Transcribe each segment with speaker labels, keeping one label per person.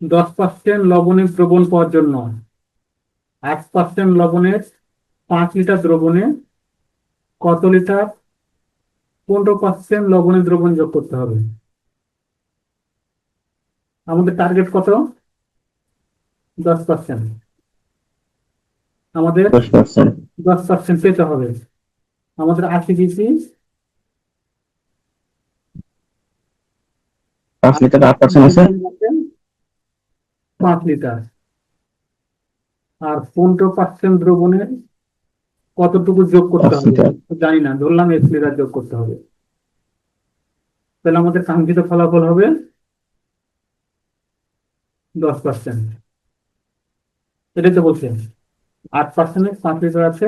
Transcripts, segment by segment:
Speaker 1: দশ পার্সেন্ট লবণের দ্রবণ পাওয়ার জন্য। এক পার্সেন্ট লবণের পাঁচ লিটার দ্রবণে কত লিটার? পনেরো পার্সেন্ট লবণের দ্রবণ যোগ করতে হবে। আমাদের টার্গেট কত? দশ পার্সেন্ট আমাদের
Speaker 2: দশ পার্সেন্ট
Speaker 1: দশ পার্সেন্ট পেতে হবে। আমাদের আশি কি কি
Speaker 2: পাঁচ লিটার আট পার্সেন্ট আছে?
Speaker 1: পাঁচ লিটার। আর পনেরো পার্সেন্ট দ্রবণে কতটুকু যোগ করতে হবে। জানি না ধরলাম এক লিটার যোগ করতে হবে। তাহলে আমাদের কাঙ্ক্ষিত ফলাফল হবে দশ পার্সেন্ট এটাই তো বলছেন। আট পার্সেন্টের পাঁচ লিটার আছে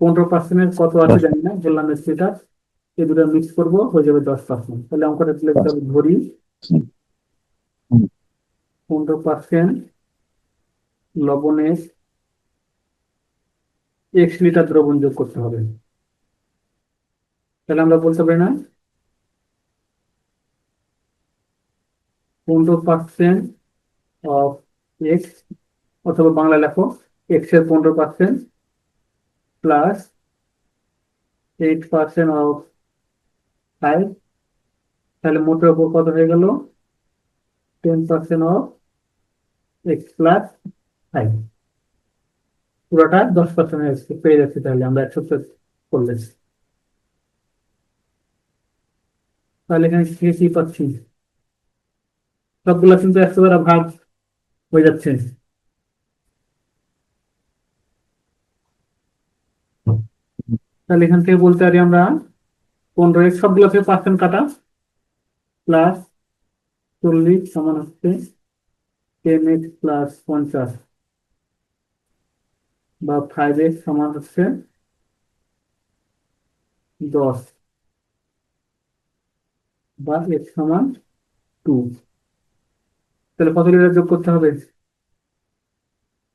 Speaker 1: পনেরো পার্সেন্টের কত আছে জানি না বললাম এক লিটার। এই দুটো মিক্স করব হয়ে যাবে দশ পার্সেন্ট তাহলে অঙ্কটা ধরি। পনেরো পার্সেন্ট লবণের এক্স লিটার দ্রবণ যোগ করতে হবে। তাহলে আমরা বলতে পারি না? পনেরো পার্সেন্ট অফ এক্স অথবা বাংলা লেখো এক্সের পনেরো percent plus eight percent of five তাহলে মোটের ওপর কত হয়ে গেল? Ten percent of x plus five পুরোটা দশ পার্সেন্ট পেয়ে যাচ্ছি তাহলে, আমরা একশো করলে তাহলে এখানে কি পাচ্ছি সবগুলো কিন্তু একশো দ্বারা ভাগ হয়ে যাচ্ছে। তাহলে এখান থেকে বলতে পারি আমরা পনেরো সবগুলো থেকে পার্সেন্ট কাটা। প্লাস চল্লিশ সমান হচ্ছে টেন এক্স প্লাস পঞ্চাশ। বা ফাইভ এক্স সমান হচ্ছে দশ। বা এক্স সমান টু তাহলে কত লিটার যোগ করতে হবে?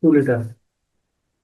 Speaker 1: Two litre.